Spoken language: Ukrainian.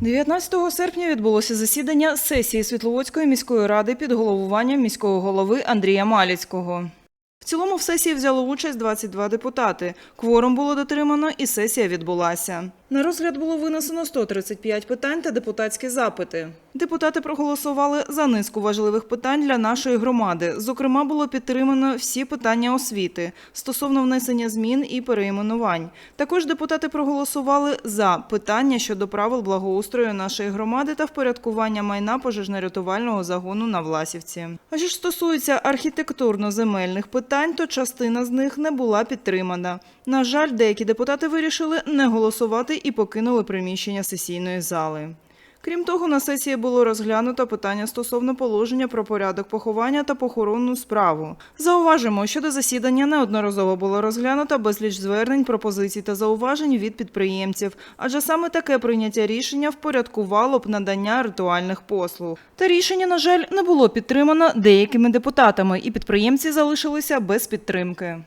19 серпня відбулося засідання сесії Світловодської міської ради під головуванням міського голови Андрія Маліцького. В цілому в сесії взяло участь 22 депутати. Кворум було дотримано і сесія відбулася. На розгляд було винесено 135 питань та депутатські запити. Депутати проголосували за низку важливих питань для нашої громади. Зокрема, було підтримано всі питання освіти стосовно внесення змін і переіменувань. Також депутати проголосували за питання щодо правил благоустрою нашої громади та впорядкування майна пожежно-рятувального загону на Власівці. А що ж стосується архітектурно-земельних питань, то частина з них не була підтримана. На жаль, деякі депутати вирішили не голосувати і покинули приміщення сесійної зали. Крім того, на сесії було розглянуто питання стосовно положення про порядок поховання та похоронну справу. Зауважимо, що до засідання неодноразово було розглянуто безліч звернень, пропозицій та зауважень від підприємців, адже саме таке прийняття рішення впорядкувало б надання ритуальних послуг. Та рішення, на жаль, не було підтримано деякими депутатами, і підприємці залишилися без підтримки.